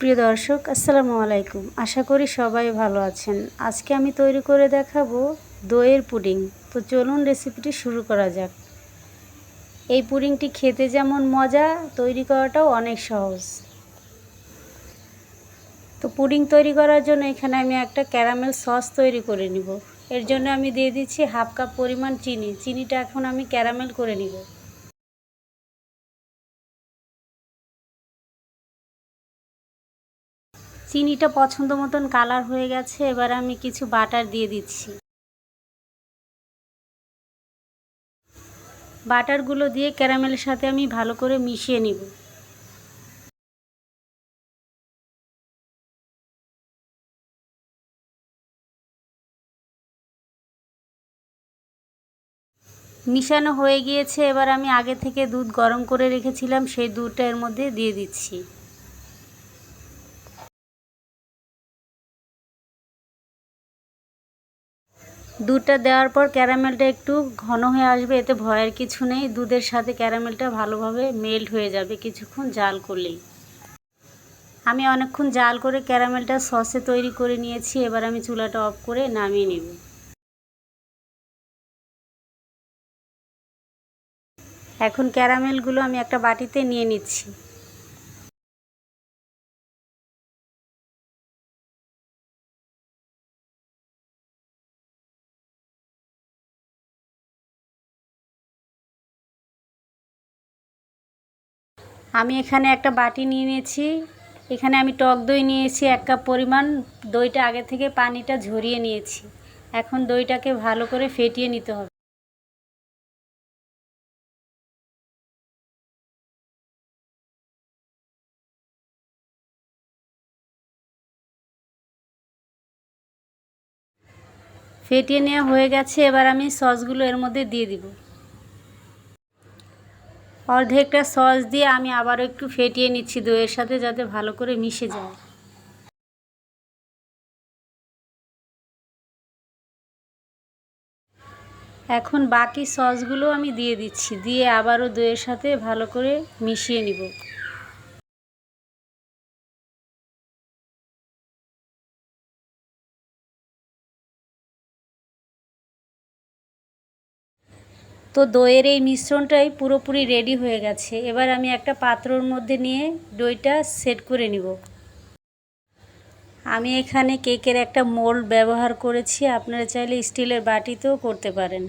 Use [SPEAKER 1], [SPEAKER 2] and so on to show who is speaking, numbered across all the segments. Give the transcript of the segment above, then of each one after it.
[SPEAKER 1] প্রিয় দর্শক, আসসালামু আলাইকুম। আশা করি সবাই ভালো আছেন। আজকে আমি তৈরি করে দেখাবো দইয়ের পুডিং। তো চলুন রেসিপিটি শুরু করা যাক। এই পুডিংটি খেতে যেমন মজা, তৈরি করাটাও অনেক সহজ। তো পুডিং তৈরি করার জন্য এখানে আমি একটা ক্যারামেল সস তৈরি করে নিব। এর জন্য আমি দিয়ে দিচ্ছি হাফ কাপ পরিমাণ চিনি। চিনিটা এখন আমি ক্যারামেল করে নিব। চিনিটা পছন্দ মতন কালার হয়ে গেছে, এবার আমি কিছু বাটার দিয়ে দিচ্ছি। বাটারগুলো দিয়ে ক্যারামেলের সাথে আমি ভালো করে মিশিয়ে নিব। মিশানো হয়ে গিয়েছে, এবার আমি আগে থেকে দুধ গরম করে রেখেছিলাম, সেই দুধটা এর মধ্যে দিয়ে দিচ্ছি। দুধটা দেওয়ার পর ক্যারামেলটা একটু ঘন হয়ে আসবে, এতে ভয়ের কিছু নেই। দুধের সাথে ক্যারামেলটা ভালোভাবে মেল্ট হয়ে যাবে কিছুক্ষণ জাল করলেই। আমি অনেকক্ষণ জাল করে ক্যারামেলটা সসে তৈরি করে নিয়েছি, এবার আমি চুলাটা অফ করে নামিয়ে নেব। এখন ক্যারামেলগুলো আমি একটা বাটিতে নিয়ে নিচ্ছি। আমি এখানে একটা বাটি নিয়ে নিয়েছি। এখানে আমি টক দই নিয়েছি, এক কাপ পরিমাণ। দইটা আগে থেকে পানিটা ঝরিয়ে নিয়েছি। এখন দইটাকে ভালো করে ফেটিয়ে নিতে হবে। ফেটিয়ে নেওয়া হয়ে গেছে, এবার আমি সসগুলো এর মধ্যে দিয়ে দিব। অর্ধেকটা সস দিয়ে আমি আবার একটু ফেটিয়ে নিচ্ছি দইয়ের সাথে যাতে ভালো করে মিশে যায়। এখন বাকি সসগুলো আমি দিয়ে দিচ্ছি, দিয়ে আবারও দইয়ের সাথে ভালো করে মিশিয়ে নিব। তো দইয়ের এই মিশ্রণটাই পুরোপুরি রেডি হয়ে গেছে। এবার আমি একটা পাত্রর মধ্যে নিয়ে দইটা সেট করে নিব। আমি এখানে কেকের একটা মোল্ড ব্যবহার করেছি। আপনারা চাইলে স্টিলের বাটিতেও করতে পারেন।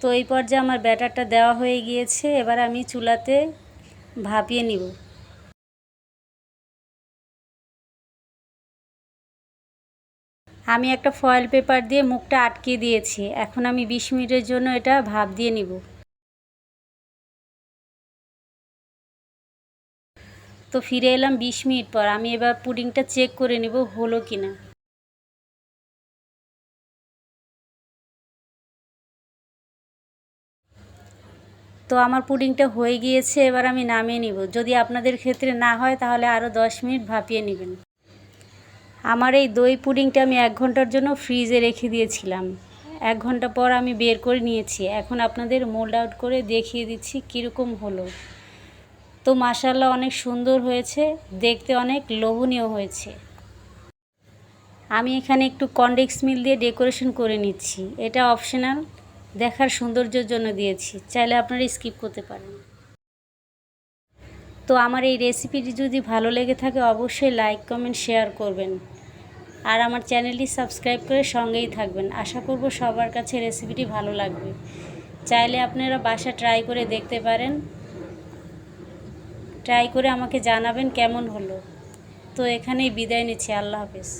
[SPEAKER 1] তো এই পর্যায়ে আমার ব্যাটারটা দেওয়া হয়ে গিয়েছে। এবার আমি চুলাতে ভাপিয়ে নিব। আমি একটা ফয়েল পেপার দিয়ে মুখটা আটকে দিয়েছি। এখন আমি বিশ মিনিটের জন্য এটা ভাপ দিয়ে নিব। তো ফিরে এলাম বিশ মিনিট পর। আমি এবার পুডিংটা চেক করে নেব হলো কি না তো আমার পুডিংটা হয়ে গিয়েছে, এবার আমি নামিয়ে নিব। যদি আপনাদের ক্ষেত্রে না হয়, তাহলে আরও দশ মিনিট ভাপিয়ে নেবেন। আমার এই দই পুডিংটা আমি এক ঘণ্টার জন্য ফ্রিজে রেখে দিয়েছিলাম। এক ঘণ্টা পর আমি বের করে নিয়েছি। এখন আপনাদের মোল্ড আউট করে দেখিয়ে দিচ্ছি কীরকম হলো। তো মাসাল্লাহ অনেক সুন্দর হয়েছে, দেখতে অনেক লোভনীয় হয়েছে। আমি এখানে একটু কন্ডেক্স মিল দিয়ে ডেকোরেশন করে নিচ্ছি। এটা অপশনাল, দেখার সৌন্দর্যের জন্য দিয়েছি। চাইলে আপনারা স্কিপ করতে পারেন। তো আমার এই রেসিপিটি যদি ভালো লেগে থাকে, অবশ্যই লাইক কমেন্ট শেয়ার করবেন। আর আমার চ্যানেলটি সাবস্ক্রাইব করে সঙ্গেই থাকবেন। আশা করব সবার কাছে রেসিপিটি ভালো লাগবে। চাইলে আপনারা বাসা ট্রাই করে দেখতে পারেন। ট্রাই করে আমাকে জানাবেন কেমন হলো। তো এখানেই বিদায় নিচ্ছি। আল্লাহ হাফেজ।